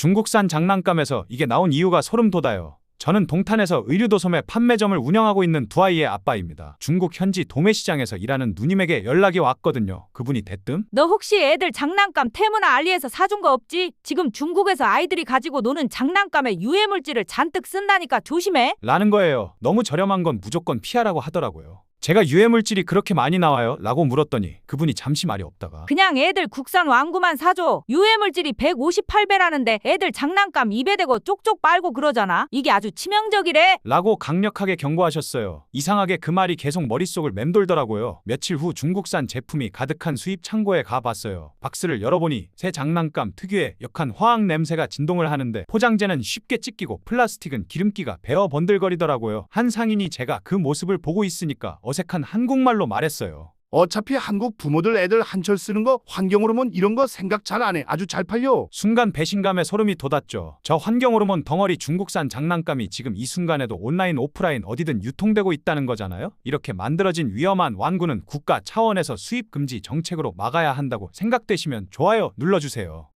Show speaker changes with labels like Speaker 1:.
Speaker 1: 중국산 장난감에서 이게 나온 이유가 소름 돋아요. 저는 동탄에서 의류도 소매 판매점을 운영하고 있는 두 아이의 아빠입니다. 중국 현지 도매시장에서 일하는 누님에게 연락이 왔거든요. 그분이 대뜸
Speaker 2: 너 혹시 애들 장난감 테무나 알리에서 사준 거 없지? 지금 중국에서 아이들이 가지고 노는 장난감에 유해물질을 잔뜩 쓴다니까 조심해.
Speaker 1: 라는 거예요. 너무 저렴한 건 무조건 피하라고 하더라고요. 제가 유해물질이 그렇게 많이 나와요? 라고 물었더니 그분이 잠시 말이 없다가
Speaker 2: 그냥 애들 국산 왕구만 사줘. 유해물질이 158배라는데 애들 장난감 입에 대고 쪽쪽 빨고 그러잖아. 이게 아주 치명적이래.
Speaker 1: 라고 강력하게 경고하셨어요. 이상하게 그 말이 계속 머릿속을 맴돌더라고요. 며칠 후 중국산 제품이 가득한 수입 창고에 가봤어요. 박스를 열어보니 새 장난감 특유의 역한 화학 냄새가 진동을 하는데 포장재는 쉽게 찢기고 플라스틱은 기름기가 베어 번들거리더라고요. 한 상인이 제가 그 모습을 보고 있으니까 어색한 한국말로 말했어요.
Speaker 3: 어차피 한국 부모들 애들 한철 쓰는 거 환경호르몬 이런 거 생각 잘 안 해. 아주 잘 팔려.
Speaker 1: 순간 배신감에 소름이 돋았죠. 저 환경호르몬 덩어리 중국산 장난감이 지금 이 순간에도 온라인 오프라인 어디든 유통되고 있다는 거잖아요. 이렇게 만들어진 위험한 완구는 국가 차원에서 수입 금지 정책으로 막아야 한다고 생각되시면 좋아요 눌러주세요.